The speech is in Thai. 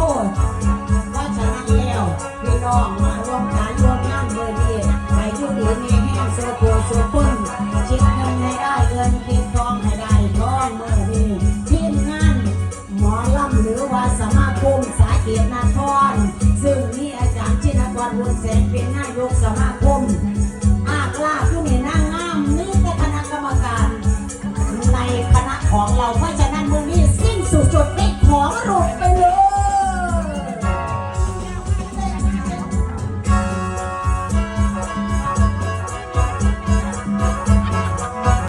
โทษว่าจะนั่งแล้วพี่น้องมาร่วมกัน